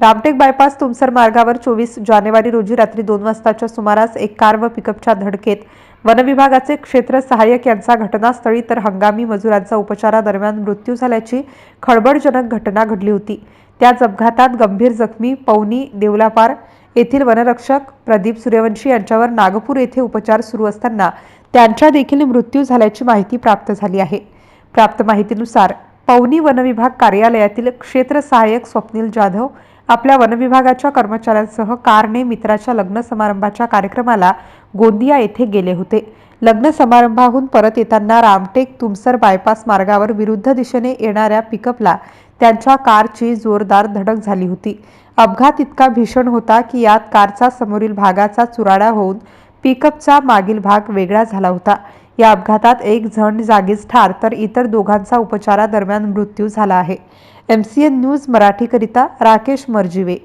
Ramtek bypass Tumsar मार्गावर चोवीस जानेवारी रोजी रात्री दोन वाजताच्या सुमारास एक कार व पिकअपच्या धडकेत वनविभागाचे क्षेत्र सहाय्यक यांचा घटनास्थळी तर हंगामी मजुरांचा उपचारादरम्यान मृत्यू झाल्याची खळबळजनक घटना घडली होती. त्याच अपघातात गंभीर जखमी पवनी देवलापार येथील वनरक्षक प्रदीप सूर्यवंशी यांच्यावर नागपूर येथे उपचार सुरू असताना त्यांच्या देखील मृत्यू झाल्याची माहिती प्राप्त झाली आहे. प्राप्त माहितीनुसार पवनी वनविभाग कार्यालयातील क्षेत्र सहाय्यक स्वप्नील जाधव आपल्या वनविभागाच्या कर्मचाऱ्यांसह कारने मित्राच्या लग्न समारंभाच्या कार्यक्रमाला गोंदिया येथे गेले होते. लग्न समारंभाहून परत येताना रामटेक तुमसर बायपास मार्गावर विरुद्ध दिशेने येणाऱ्या पिकअपला त्यांच्या कारची जोरदार धडक झाली होती. अपघात इतका भीषण होता की यात कारचा समोरील भागाचा चुराडा होऊन पिकअपचा मागील भाग वेगळा झाला होता. या अपघातात एक जण जागीच ठार तर इतर दोघांचा उपचारादरम्यान मृत्यू झाला आहे. एम सी एन न्यूज मराठीकरिता राकेश मर्जिवे.